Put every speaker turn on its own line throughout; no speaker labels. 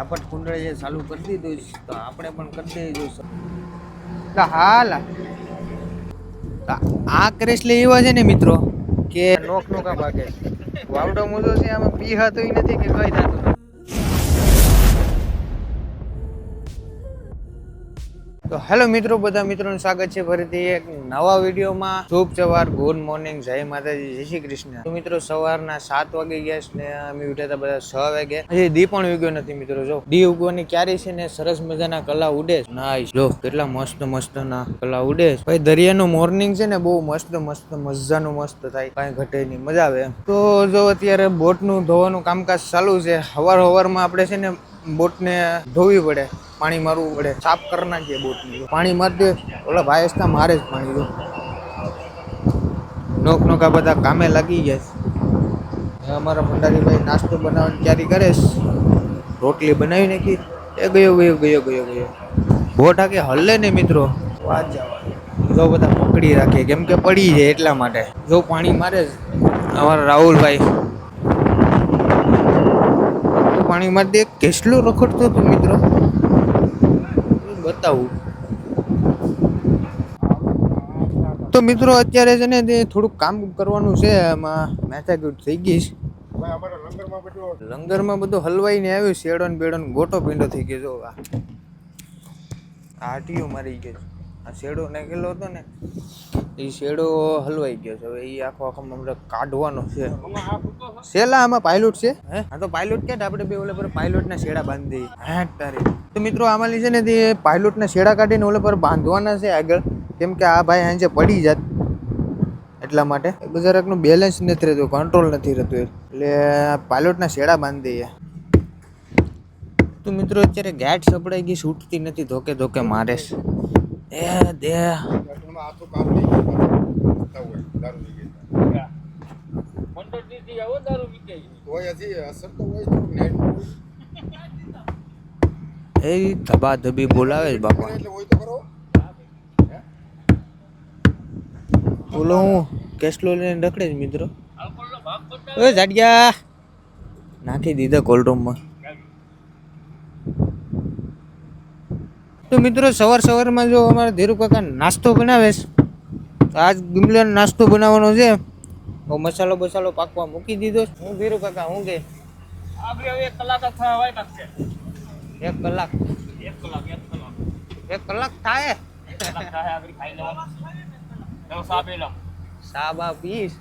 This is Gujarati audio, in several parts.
ઝાપટ કુંડળે જે ચાલુ કરી દીધું તો આપણે પણ કરી
દઈએ હાલ. આ ક્રેશલે એવા છે ને મિત્રો, કે નોક નોકા ભાગે. વાવડો મોજો છે, આમાં બી હતું નથી કે કઈ થતું તો હેલો મિત્રો, બધા મિત્રોનું સ્વાગત છે ફરીથી એક નવા વિડીયોમાં. શુભ સવાર, ગુડ મોર્નિંગ, જય માતાજી, જય શ્રી કૃષ્ણ. તો મિત્રો, સવારના સાત વાગે ગયા ને અમે ઉઠ્યા હતા બધા છ વાગે. હજી દી પણ ઉગ્યો નથી મિત્રો, જો. દી ઉગવાની ક્યારે છે ને સરસ મજાના કલા ઉડે ના જો, કેટલા મસ્ત મસ્ત ના કલા ઉડે ભાઈ, દરિયાનું મોર્નિંગ છે ને બહુ મસ્ત મસ્ત, મજાનું મસ્ત થાય. કાંઈ ઘટે નહીં, મજા આવે તો જો અત્યારે બોટનું ધોવાનું કામકાજ ચાલુ છે. હવાર હવારમાં આપણે છે ને બોટને ધોવી પડે. પાણી મારવું પડે. સાફ કરી નાખીએ બોટની પાણી મારી દે. ઓલા ભાઈ હસતા મારે જ પાણી દો. નોક નોકા બધા કામે લાગી ગયા અમારા ભંડારીભાઈ નાસ્તો બનાવવાની તૈયારી કરે રોટલી બનાવી નાખી. એ ગયો ગયો ગયો ગયો ગયો. બોટ આગે હલ્લે ને મિત્રો? વાત જવા જો બધા પકડી રાખે. કેમ કે પડી જાય એટલા માટે. જો પાણી મારે અમારા રાહુલભાઈ. પાણી મારી દે. કેટલું રખડતો હતું મિત્રો? બતાવું. તો મિત્રો અત્યારે છે ને તે થોડુંક કામ કરવાનું છે એમાં મેથાકૂટ થઈ ગઈ છે. લંગરમાં બધું હલવાઈને આવ્યું શેડોન ને બેડો ગોટો પીંડો થઈ ગયો જો આ. હાટીઓ મારી ગયો છે. આ શેડો નાખેલો હતો ને એ શેડો હલવાઈ ગયો છે. હવે એ આખો આખો હમણાં કાઢવાનો છે. શેલા આમાં પાયલોટ છે? હે? હા તો પાયલોટ કે આપણે બે ઓલે પર પાયલોટના શેડા બાંધી હા તારે. તો મિત્રો આમાં છે ને તે પાયલોટને શેડા કાઢીને ઓલે પર બાંધવાના છે આગળ. કેમ કે આ ભાઈ આજે પડી જાત. એટલા માટે. ગુજરાતનું બેલેન્સ નથી રહેતું કંટ્રોલ નથી રહેતું. એટલે પાયલોટના શેડા બાંધી દઈએ. તો મિત્રો અત્યારે ગેટ સપડાઈ ગઈ છૂટતી નથી ધોકે ધોકે મારે છે. એ દે. એ ધબા ધબી બોલાવે છે બાપા. બોલો હું કેસલો લઈને રખડે છે મિત્રો. એ જાડિયા. નાખી દીધા કોલ્ડ રૂમમાં તો મિત્રો સવાર સવારમાં જો અમારા ધીરુ કાકા નાસ્તો બનાવે છે તો આજ ગિમલાનો નાસ્તો બનાવવાનો છે. બહુ મસાલો બસાલો પાકવા મૂકી દીધો છે. હું ધીરુ કાકા હું કે? એક કલાક. એક કલાક થાય. સાબા પીસ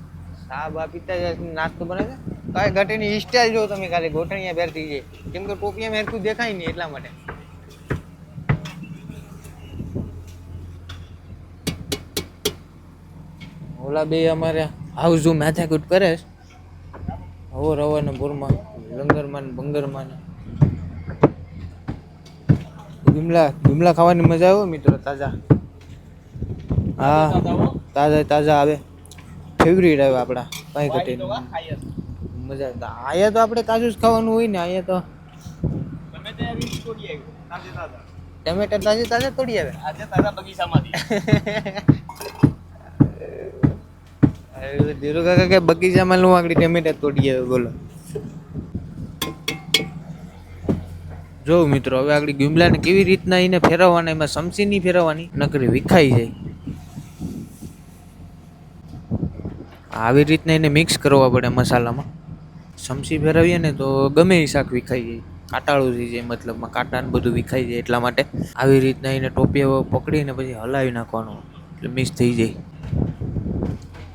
સાબા પીતા જ નાસ્તો બને છે. કાંઈ ઘટીની સ્ટાઇલ જો તમે ખાલી ગોઠણીયા પહેરતી જાય કેમ કે ટોપિયા મેરતું દેખાય નહીં એટલા માટે. ઓલા બે અમારે હાઉઝુ માથાકૂટ કરે છે. હવો રવાના ભૂરમાં લંગરમાં ને બંગરમાં ને. ગુમલા ગુમલા ખાવાની મજા આવે મિત્રો તાજા. હા તાજા તાજા આવે. ફેવરિટ આવે આપણા કાંઈ ઘટે મજા અહીંયા તો આપણે તાજું જ ખાવાનું હોય ને અહીંયા તો. ટમેટા તાજે તાજા તોડી આવે. આજે તાજા બગીચામાંથી. ધીરુ કાકા કે બગીચામાં લું આગળ ટમેટા તોડી આવે બોલો. જો મિત્રો હવે આગળ ગીમલાને કેવી રીતના એને ફેરવવાના એમાં સમસી નહીં ફેરવવાની નકરી વિખાઈ જાય. આવી રીતના એને મિક્સ કરવા પડે મસાલામાં. સમસી ફેરવીએ ને તો ગમે એ શાક વિખાઈ જાય. કાંટાળું થઈ જાય મતલબમાં કાંટાને બધું વિખાઈ જાય એટલા માટે. આવી રીતના એને ટોપિયા પકડીને પછી હલાવી નાખવાનું એટલે મિક્સ થઈ જાય.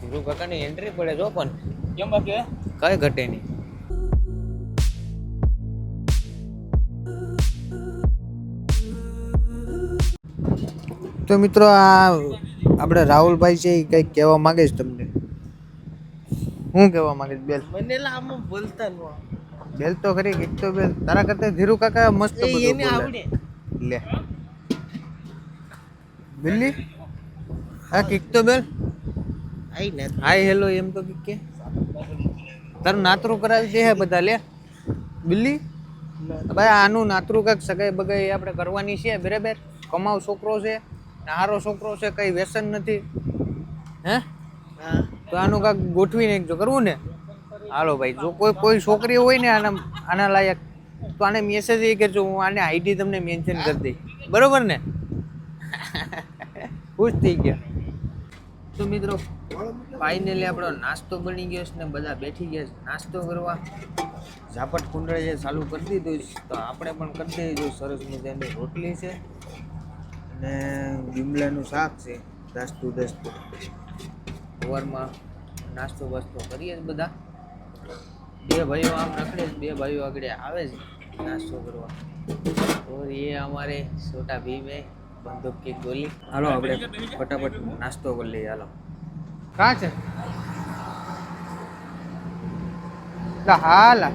ધીરુ કાકાની એન્ટ્રી પડે જો પણ. કઈ ઘટે નહીં. તો મિત્રો આ આપણે રાહુલભાઈ છે એ કંઈક કહેવા માગે છે તમને? હું કહેવા માગે છે? બેલ.
મને આમાં બોલતા નો
બેલ તો ખરી એક તો બેલ. તારા કરતા ધીરુ કાકા મસ્ત બધું
એને
બોલે.
આવડે.
લે. બિલ્લી હા કિક તો બેલ.
આઈ ને
હાય હેલો એમ તો કિક કે. તારું નાતરું કરાવી દે હે બધા લે. બિલ્લી ભાઈ આનું નાતરું કાંઈક સગાઈ બગાઈ આપણે કરવાની છે બરાબર? કમાવ છોકરો છે. હારો છોકરો છે કઈ વ્યસન નથી. હે?
હા.
તો આનું કાંઈક ગોઠવી જો કરવું ને? હાલો ભાઈ જો કોઈ કોઈ છોકરી હોય ને આના આના લાયક તો આને મેસેજ એ કરજો હું આને આઈડી તમને મેન્શન કરી દઈ બરોબર ને? ખુશ થઈ ગયા. તો મિત્રો ફાઇનલી આપણો નાસ્તો બની ગયો છે ને બધા બેઠી ગયા છે. નાસ્તો કરવા. ઝાપટ કુંડળે જે ચાલુ કરી દીધું છે. તો આપણે પણ કરી દઈશું સરસ મજાની રોટલી છે. ને લીમડાનું શાક છે નાસ્તું દસ્તું. સવારમાં નાસ્તો વાસ્તો કરીએ બધા. બે ભાઈઓ આમ રખડે બે ભાઈઓ આગળ આવે છે નાસ્તો કરવા. તો એ અમારે છોટા ભીમે હે બંદૂક કી ગોલી. હાલો આપણે ફટાફટ નાસ્તો કરી લઈએ હાલો. કા છે? હાલ હાલા.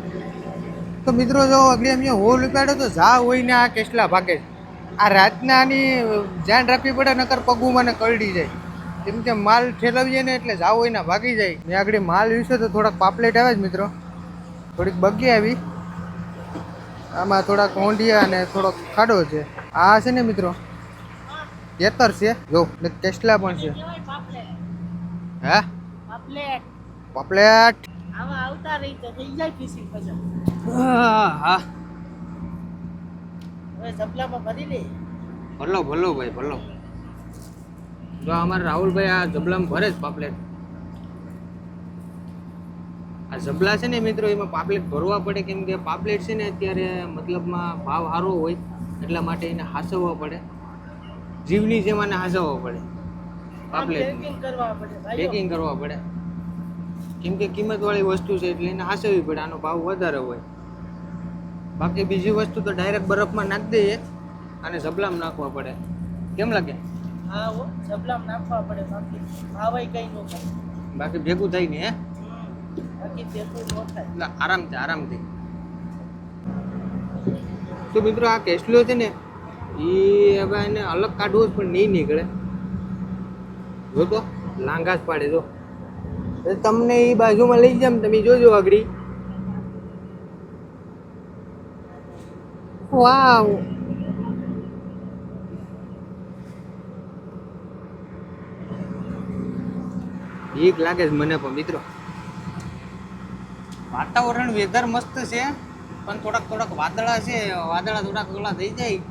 તો મિત્રો જો અગલે એમ હોલ ઉપાડ્યો તો જા હોય ને આ કેટલા ભાગે. છે આ રાતના આની ધ્યાન રાખવી પડે નકર પગું મને કરડી જાય. કેમ કે માલ ઠેલવીએ ને એટલે જાવ હોય ને ભાગી જાય. મેં આગળ માલ વિશે તો થોડાક પાપલેટ આવે જ મિત્રો. થોડીક બગી આવી. આમાં થોડાક ઊંડિયા અને થોડોક ખાડો છે. આ છે ને મિત્રો? કેતર છે. જો ને કેસલા પણ છે. હે?
પાપલેટ.
પાપલેટ?
આવા આવતા રહી તો થઈ જાય ફિશિંગ પછી
હા
હવે ભરી લે.
ભલો ભલો ભાઈ ભલો. જો અમારે રાહુલભાઈ આ જબલામાં ભરે જ પાપલેટ. આ જબલા છે ને મિત્રો એમાં પાપલેટ ભરવા પડે કેમ કે પાપલેટ છે ને અત્યારે મતલબમાં ભાવ સારો હોય એટલા માટે એને હાસવવા પડે. જીવની જેમ આને હાસવવા પડે. પાપલેટ.
પેકિંગ કરવા પડે.
કેમ કે કિંમતવાળી વસ્તુ છે એટલે એને હાસવવી પડે આનો ભાવ વધારે હોય. બાકી બીજી વસ્તુ તો ડાયરેક્ટ બરફમાં નાખી દઈએ અને ઝબલામ નાખવા પડે. કેમ લાગે?
હા હો ઝબલામ નાખવા પડે બાકી ભાવાય કઈ નો
બાકી ભેગું થાય ને હે?
બાકી ભેગું નો થાય.
આરામથી આરામથી. તો મિત્રો આ કેસલો છે ને એ હવે એને અલગ કાઢવો જ પણ નહીં નીકળે. જો તો લાંઘા જ પાડે જો. તમને એ બાજુમાં લઈ જામ તમે જોજો આગળ. વાવ બીક લાગે છે મને પણ મિત્રો. વાતાવરણ વેધર મસ્ત છે પણ થોડાક થોડાક વાદળા છે વાદળા થોડાક ઓલા થઈ જાય.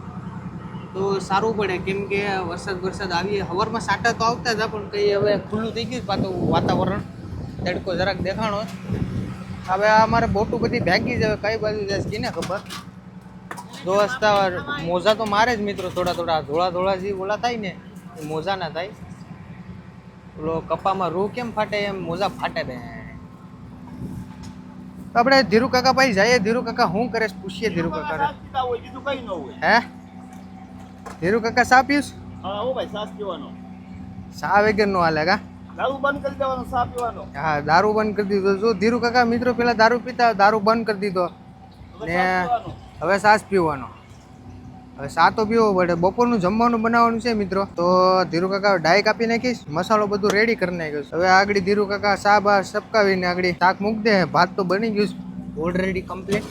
તો સારું પડે કેમ કે વરસાદ વરસાદ આવી હવારમાં સાટા તો આવતા હતા પણ કંઈ હવે ખુલ્લું થઈ ગયું પાછું વાતાવરણ. તડકો જરાક દેખાણો હવે આ અમારે બોટું બધી ભાગી જ હવે કઈ બાજુ જશે કેને ખબર? દોસ્ત મોજા તો મારે જ મિત્રો થોડા થોડા ધોળા ધોળા જે ઓલા થાય ને એ મોજા ના થાય. ઓલો કપામાં રૂ કેમ ફાટે એમ મોજા ફાટે તો આપણે ધીરુ કાકા ભાઈ જઈએ ધીરુ કાકા શું કરે પૂછીએ ધીરુ કાકા હે? ધીરુ કાકા સા પીશ
હા હો ભાઈ સાસ પીવાનો.
સા વગર નો હાલે કા
દારૂ બંધ કરી દેવાનો સા પીવાનો.
હા દારૂ બંધ કરી દીધો. જો ધીરુ કાકા મિત્રો પેલા દારૂ પીતા દારૂ બંધ કરી દીધો. ને હવે સાસ પીવાનો. હવે સા તો પીવો પડે બપોરનું જમવાનું બનાવવાનું છે મિત્રો. તો ધીરુ કાકા ડાય કાપી નાખીશ મસાલો બધું રેડી કરી નાખ્યો છે. હવે આગળ ધીરુ કાકા સા બા સપકાવીને આગળ શાક મૂકી દે. ભાત તો બની ગયું છે. ઓલરેડી કમ્પ્લીટ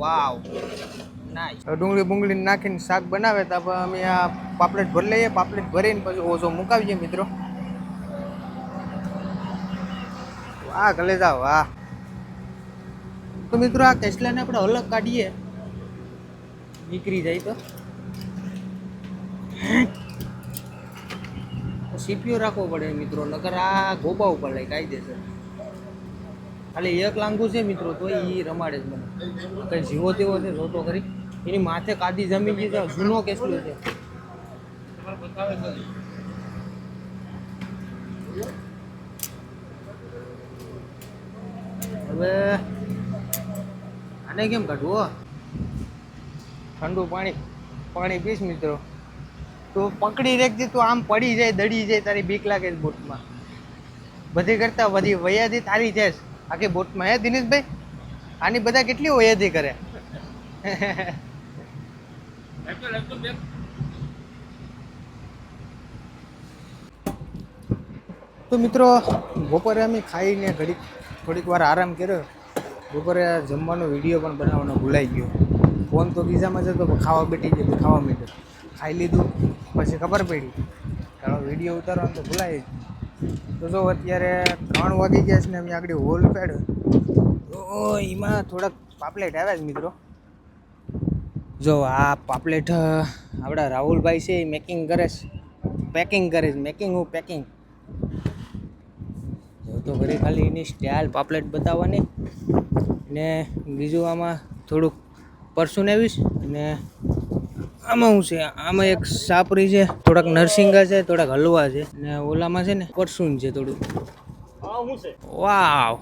વાવ નાઈસ ડુંગળી બુંગળી નાખીને શાક બનાવે તો અમે આ પાપલેટ ભરી લઈએ. પાપલેટ ભરીને પછી ઓછો મુકાવીએ મિત્રો. વાહ કલેજા વાહ. તો મિત્રો આ કેસલાને આપણે અલગ કાઢીએ. નીકળી જાય તો. સીપીઓ રાખવો પડે મિત્રો, નકર આ ગોબા ઉપર લઈ કાયદેસર. ખાલી એક લાંગુ છે મિત્રો, તો એ રમાડે જ મને. કઈ જીવો તેવો છે, જોતો કરી એની માથે કાદી જમીન છે, જૂનો કેસલો છે. હવે આને કેમ કાઢવો ઠંડુ પાણી પાણી પીશ મિત્રો. તો પકડી રાખજે, તું આમ પડી જાય, દડી જાય, તારી બીક લાગે છે બોટમાં. બધી કરતા બધી વૈયાદી તારી છે આખી બોટમાં હે દિનેશભાઈ? આની બધા કેટલી વૈયાદી કરે? તો મિત્રો, બપોરે અમે ખાઈને ઘડીક, થોડીક વાર આરામ કર્યો. બપોરે જમવાનો વીડિયો પણ બનાવવાનો ભૂલાઈ ગયો. ફોન તો બીજામાં જતો પણ ખાવા બેઠી ગયો તો ખાવા માંડ્યો ખાઈ લીધું, પછી ખબર પડી. ચાલો, વીડિયો ઉતારવાનું તો ભૂલાય જ. તો જો, અત્યારે ત્રણ વાગી ગયા છે ને, અમે આગળ હોલ પેડ. તો એમાં થોડાક પાપલેટ આવ્યા છે, મિત્રો. જો, આ પાપલેટ આપણા રાહુલભાઈ છે, એ મેકિંગ કરે છે. પેકિંગ કરે છે, મેકિંગ, હું પેકિંગ. તો ઘરે ખાલી એની સ્ટાઇલ પાપલેટ બતાવવાની. ને બીજું આમાં થોડુંક પરસું નેવીશ અને આમાં શું છે? આમાં એક સાપરી છે થોડાક નરસિંગા છે થોડાક હલવા છે ને ઓલામાં છે ને પરસુન છે થોડું.
હા શું છે.
વાવ!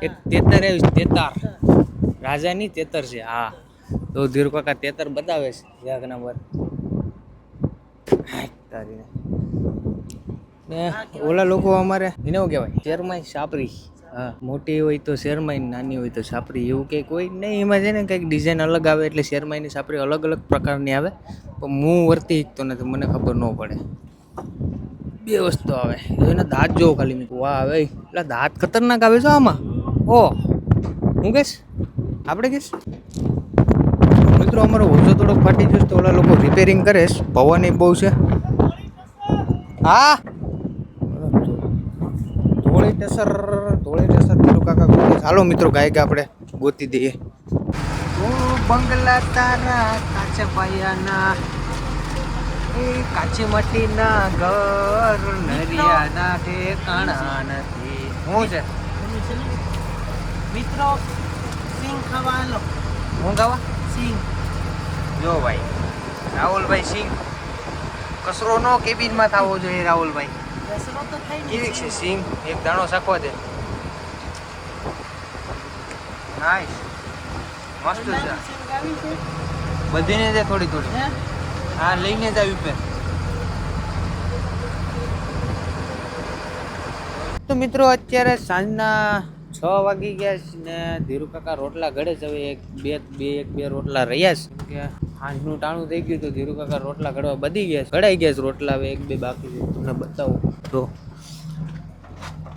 એક તેતર એવી તેતર. રાજાની તેતર છે હા. તો ધીરુ કાકા તેતર બતાવે છે એક નંબર ને ઓલા લોકો અમારે એને શું કહેવાય? ચેરમાં સાપરી. હા, મોટી હોય તો શેરમાઈ નાની હોય તો સાપરી એવું કંઈક હોય નહીં. એમાં છે ને કંઈક ડિઝાઇન અલગ આવે એટલે શેરમાઈની સાપરી અલગ અલગ પ્રકારની આવે. પણ હું વર્તી શીખતો નથી, મને ખબર ન પડે. બે વસ્તુ આવે. એના દાંત જોવો ખાલી મેં. વાહ આવે એટલે દાંત ખતરનાક આવે છે આમાં. ઓ, હું કહીશ આપણે કહીશ મિત્રો, અમારો ઓછો થોડોક ફાટી જશે તો ઓલા લોકો રિપેરિંગ કરે છે. પવન બહુ છે. હા? ધોળી ટસર. કાકા ગોતી. ચાલો મિત્રો ગાય આપણે ગોતી દઈએ. બંગલા તારા કાચે પાયાના એ કાચી માટીના ઘર નરિયાના ઠેકાણા નથી. હું છે?
મિત્રો સિંગ ખાવા હાલો
હું ગાવા
સિંગ
જો ભાઈ રાહુલભાઈ સિંહ. કચરો નો કેબિનમાં થવો જોઈએ રાહુલભાઈ.
દસરો તો થઈ
કેવી છે સિંહ? એક દાણો શાખવા દે. નાઈસ મસ્ત છે.
છે
બધીને દે થોડી થોડી.
હે?
લઈને જ આવી પે તો મિત્રો અત્યારે સાંજના છ વાગી ગયા છે ને ધીરુ કાકા રોટલા ઘડે છે. હવે એક બે બે એક બે રોટલા રહ્યા છે. કે સાંજનું ટાણું થઈ ગયું તો ધીરુ કાકા રોટલા ઘડવા બધી ગયા છે. ઘડાઈ ગયા છે રોટલા. હવે એક બે બાકી છે તમને બતાવું. તો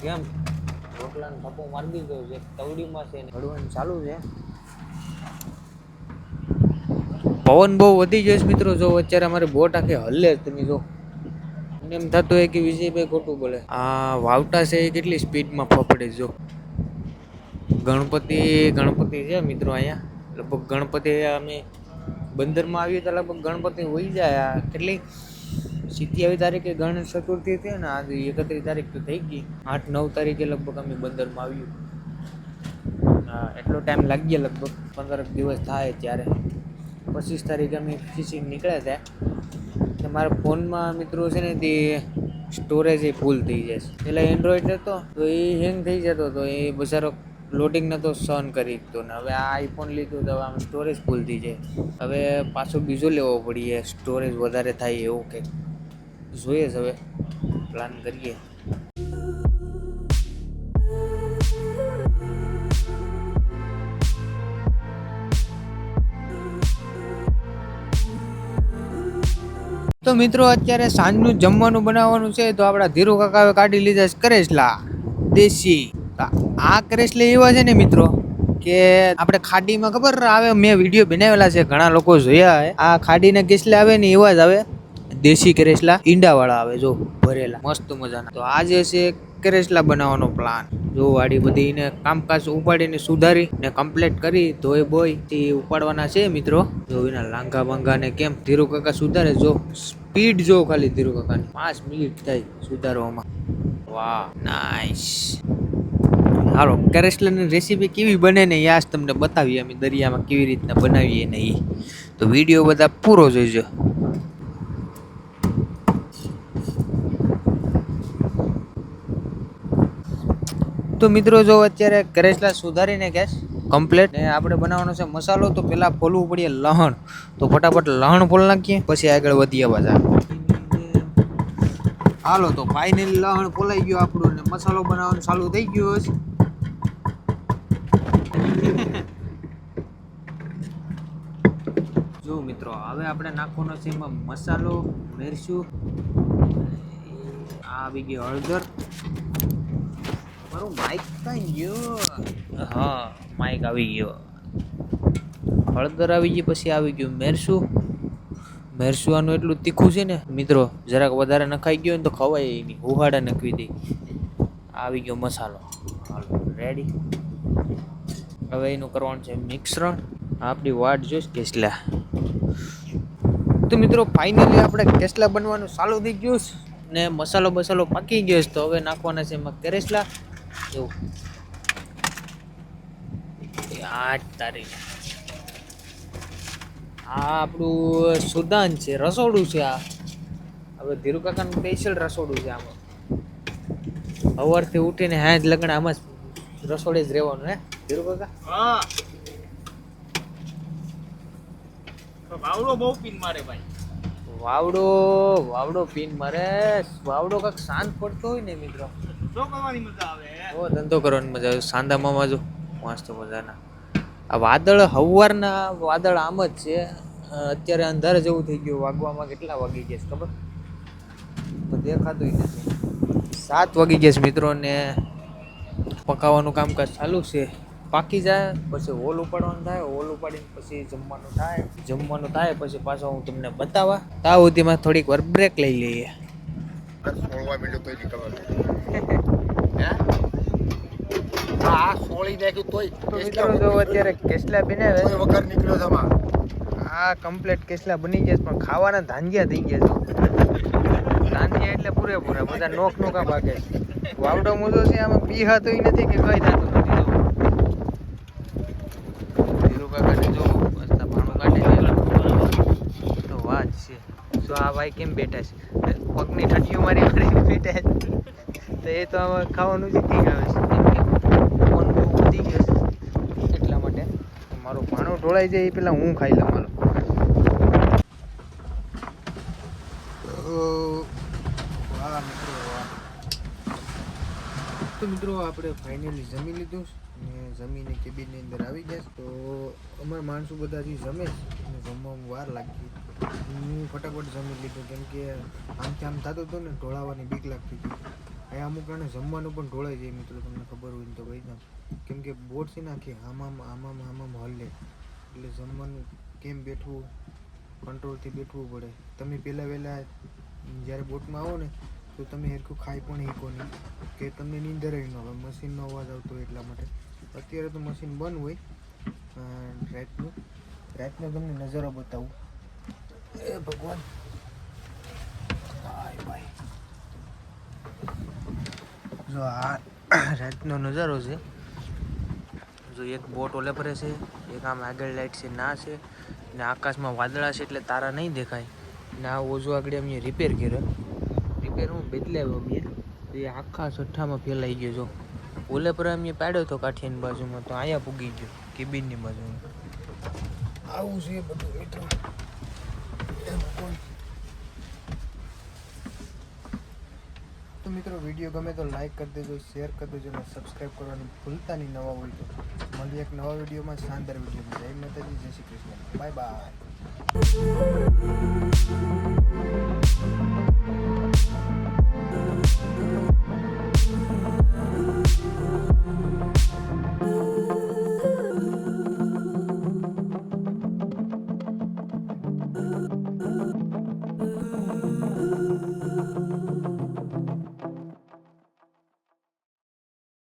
કેમ? રોટલાનો થપ્પો મારી દીધો છે. તવડીમાં છે ને ચાલુ છે. પવન બહુ વધી ગયો છે મિત્રો. જો અત્યારે અમારી બોટ આખી હલે જ તમે જો. એમ થતું હોય કે વિજયભાઈ ખોટું બોલે. આ વાવટા છે એ કેટલી સ્પીડમાં ફફડે જો. ગણપતિ ગણપતિ છે મિત્રો અહીંયા. લગભગ ગણપતિ અમે બંદરમાં આવીએ તો લગભગ ગણપતિ હોઈ જાય કેટલી સિત્યાવીસ તારીખે ગણેશ ચતુર્થી હતી ને આજે એકત્રીસ તારીખ તો થઈ ગઈ. આઠ, નવ તારીખે લગભગ અમે બંદરમાં આવ્યું. એટલો ટાઈમ લાગી લગભગ. પંદર દિવસ થાય ત્યારે. પચીસ તારીખે અમે ફિશિંગ નીકળ્યા હતા. તો મારા ફોનમાં મિત્રો છે ને તે સ્ટોરેજ એ ફૂલ થઈ જાય છે. પહેલાં એન્ડ્રોઈડ હતો, તો એ હેંગ થઈ જતો તો એ બજારો લોડિંગ નતો સહન કરી શકતો ને હવે આ આઈફોન લીધું તો આમ સ્ટોરેજ ફૂલ થઈ જાય. હવે પાછો બીજો લેવો પડીએ સ્ટોરેજ વધારે થાય એવું કંઈક. જોઈએ જ હવે. પ્લાન કરીએ. તો મિત્રો, અત્યારે સાંજનું જમવાનું બનાવવાનું છે, તો આપણા ધીરુ કાકાએ કાઢી લીધા છે કરેસલા દેશી. આ કરેસલા એવા છે ને મિત્રો, કે આપણે ખાડીમાં ખબર આવે, મેં વીડિયો બનાવેલા છે, ઘણા લોકો જોયા હોય આ ખાડીના કેસલા આવે ને એવા જ આવે. દેશી કરેસલા ઈંડાવાળા આવે, જો ભરેલા. મસ્ત મજાના. તો આજે છે કરેસલા બનાવવાનો પ્લાન જો વાડી બધી એને કામકાજ ઉપાડીને સુધારી ને કમ્પ્લીટ કરી, ધોઈ બોય તે ઉપાડવાના છે મિત્રો. જો એના લાંગા બાંગા ને કેમ ધીરુ કાકા સુધારે, જો સ્પીડ જો ખાલી ધીરુ કાકાની. પાંચ મિનિટ થાય સુધારવામાં. વાહ નાઈસ હાલો, કરેસલાની રેસીપી કેવી બને ને આજ તમને બતાવીએ. અમે દરિયામાં કેવી રીતના બનાવીએ ને એ તો વીડિયો બધા પૂરો જોઈજો. તો મિત્રો, જો અત્યારે કરેસલા સુધારીને ગેસ કમ્પ્લેટ ને આપણે બનાવવાનો છે મસાલો, તો પહેલાં ફોલવું પડીએ લહણ. તો ફટાફટ લહણ ફોલ નાખીએ, પછી આગળ વધીએ પાછા હાલો, તો ફાઇનલી લહણ ફોલાઈ ગયું આપણું, ને મસાલો બનાવવાનું ચાલુ થઈ ગયું હશે. જો મિત્રો, હવે આપણે નાખવાનો છે એમાં મસાલો મેરશું આવી ગયો હળદર. મારું માઇક કઈ ગયો? હા માઇક આવી ગયો. હળદર આવી ગઈ, પછી આવી ગયું મેરસું. મેરસું આનું એટલું તીખું છે ને, મિત્રો, જરાક વધારે નખાઈ ગયો ને તો ખવાય એની. નહીં ઉહાડા નખવી દઈ આવી ગયો મસાલો. હાલો રેડી હવે એનું કરવાનું છે મિશ્રણ. આપણી વાટ જોઈશ કેસલા. તો મિત્રો ફાઇનલી આપણે કેસલા બનવાનું ચાલુ થઈ ગયું. ને, મસાલો બસાલો પાકી ગયો છે. તો હવે નાખવાના છે એમાં કેરેસલા. એવું આઠ તારીખ. આ આપણું સુદાન છે રસોડું છે આ. હવે ધીરુ કાકાનું સ્પેશિયલ રસોડું છે આમાં. સવારથી ઉઠીને હાજ લગ્ન આમાં જ રસોડે જ રહેવાનું હે? ધીરુકાકા
હા. વાવડો બહુ પીન મારે ભાઈ.
વાવડો વાવડો પીન મારે. વાવડો કાક શાંત પડતો હોય ને મિત્રો.
શું કરવાની મજા આવે?
ઓ ધંધો કરવાની મજા આવે. સાંદામાં જો મસ્ત મજાના. આ વાદળ હવારના વાદળ આમ જ છે. અત્યારે અંધારે જેવું થઈ ગયું. વાગવામાં કેટલા વાગી ગયા છે ખબર? તો દેખાતું નથી. સાત વાગી ગયા છે મિત્રોને પકાવવાનું કામકાજ ચાલુ છે. પાકી જાય પછી હોલ ઉપાડવાનું થાય. હોલ ઉપાડીને પછી જમવાનું થાય. જમવાનું થાય પછી પાછો હું તમને બતાવવા તા સુધીમાં થોડીક વાર બ્રેક લઈ લઈએ.
સોળવા મિનિટ તોય નીકળવાનું હે? આ સોળી નાખ્યું તોય
તો મિત્રો જો અત્યારે કેસલા બનાવે
વગર નીકળ્યો
આ કમ્પ્લીટ કેસલા બની ગયા પણ ખાવાના ધાંધિયા થઈ ગયા છે. ધાંધિયા એટલે પૂરેપૂરા બધા નોક નોકા ભાગે વાવડો મુજો છે આમાં બી હાતું નથી કે કઈ થતું નથી ધીરુ કાકાને જો કાઢે તો વાત છે. જો આ ભાઈ કેમ બેઠા છે? પગની ઠઠીઓ મારી મારી બેઠા છે. તો એ તો આમાં ખાવાનું જ ઠીક આવે છે કેમ કે પવન બહુ વધી ગયો છે એટલા માટે મારું ભાણું ઢોળાઈ જાય એ પેલા હું ખાઈ લઉં હાલો. તો મિત્રો, આપણે ફાઇનલી જમી લીધું અને જમીને કેબિનની અંદર આવી ગયા તો અમારા માણસો બધા હજી જમે અને જમવામાં વાર લાગી. હું ફટાફટ જમી લીધું. કેમ કે આમથી આમ થતું હતું ને, ઢોળાવાની બીક લાગતી હતી. અહીંયા અમુક કારણે જમવાનું પણ ઢોળાઈ જાય, મિત્રો, તમને ખબર હોય ને તો કહી દઉં. કેમ કે બોટ છે ને આખી આમામ આમામ આમામ હલે. એટલે જમવાનું કેમ બેઠવું? કંટ્રોલથી બેઠવું પડે. તમે પહેલાં વહેલાં જ્યારે બોટમાં આવો ને, તો તમે હરખું ખાઈ પણ શકો નહીં. કે તમને નીંદર ન હોય, મશીનનો અવાજ આવતો હોય એટલા માટે. અત્યારે તો મશીન બંધ હોય રાતનું, રાતનો તમને નજારો બતાવું. એ ભગવાન! જો આ રાતનો નજારો છે. જો એક બોટ ઓલે પરે છે, એક આમ આગળ લાઈટ છે, ના છે, ને આકાશમાં વાદળા છે એટલે તારા નહીં દેખાય. ને આ ઓઝો આગળ અમે રિપેર કર્યો. રિપેર હું બદલાવ્યો અમે એ આખા સઠ્ઠામાં ફેલાઈ ગયો, જો. ઓલે પર અમે પાડ્યો તો કાઠિયાની બાજુમાં, તો અહીંયા પૂગી ગયો, કેબિનની બાજુમાં. આવું છે બધું, મિત્રો. તો મિત્રો, વીડિયો ગમે તો લાઈક કરી દેજો શેર કરી દેજો અને સબસ્ક્રાઈબ કરવાનું ભૂલતા નહીં, નવા હોય તો. મળી એક નવા વિડીયોમાં. શાનદાર વિડીયોમાં જય માતાજી જય શ્રી કૃષ્ણ. Bye bye.